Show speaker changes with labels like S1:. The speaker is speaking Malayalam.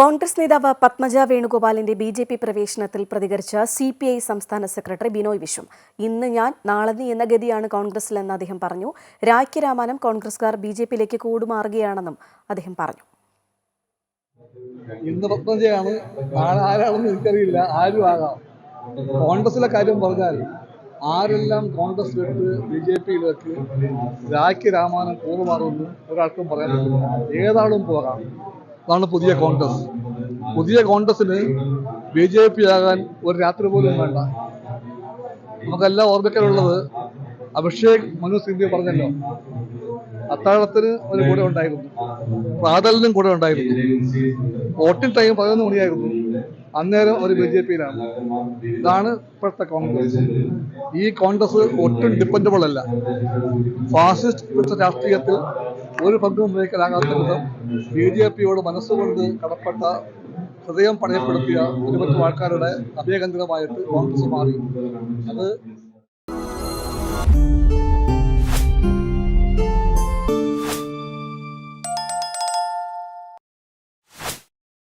S1: കോൺഗ്രസ് നേതാവ് പത്മജ വേണുഗോപാലിന്റെ ബി ജെ പി പ്രവേശനത്തിൽ പ്രതികരിച്ച സി പി ഐ സംസ്ഥാന സെക്രട്ടറി ബിനോയ് വിശ്വം. ഇന്ന് ഞാൻ നാളെ നീ എന്ന ഗതിയാണ് കോൺഗ്രസിലെന്ന് അദ്ദേഹം പറഞ്ഞു. രാഖി രാമാനം കോൺഗ്രസ്കാർ ബി ജെ പിയിലേക്ക് കൂടുമാറുകയാണെന്നും അദ്ദേഹം പറഞ്ഞു.
S2: ഇന്ന് പത്മജയാണ് ആരാണെന്ന് എനിക്കറിയില്ല. ആരും ആകാം. കോൺഗ്രസിലെ കാര്യം പറഞ്ഞാൽ ആരെല്ലാം കോൺഗ്രസ് വിട്ട് ബി ജെ പിയിലേക്ക് രാഖി രാമാനം ഒരാൾക്കും പറയാൻ പറ്റില്ല. ഏതാളും പോകാം. അതാണ് പുതിയ കോൺഗ്രസ്. പുതിയ കോൺഗ്രസിന് ബി ജെ പി ആകാൻ ഒരു രാത്രി പോലും വേണ്ട. നമുക്കെല്ലാം ഓർമ്മിക്കാനുള്ളത് അഭിഷേക് മനു സിംഗ് പറഞ്ഞല്ലോ അത്താഴത്തിന് ഒരു കൂടെ ഉണ്ടായിരുന്നു. പ്രാതലിനും കൂടെ ഉണ്ടായിരുന്നു. വോട്ടിംഗ് ടൈം പതിനൊന്ന് മണിയായിരുന്നു. അന്നേരം ഒരു ബി ജെ പിയിലാണ്. ഇതാണ് ഇപ്പോഴത്തെ കോൺഗ്രസ്. ഈ കോൺഗ്രസ് ഒട്ടും ഡിപ്പെൻഡബിൾ അല്ല. ഫാസിസ്റ്റ് രാഷ്ട്രീയത്തിൽ ഒരു പങ്കും വിധം ബി ജെ പിയോട് മനസ്സുകൊണ്ട് കടപ്പെട്ട ഹൃദയം പണയപ്പെടുത്തിയ നിരവധി ആൾക്കാരുടെ അഭയകേന്ദ്രമായിട്ട് കോൺഗ്രസ് മാറി. അത്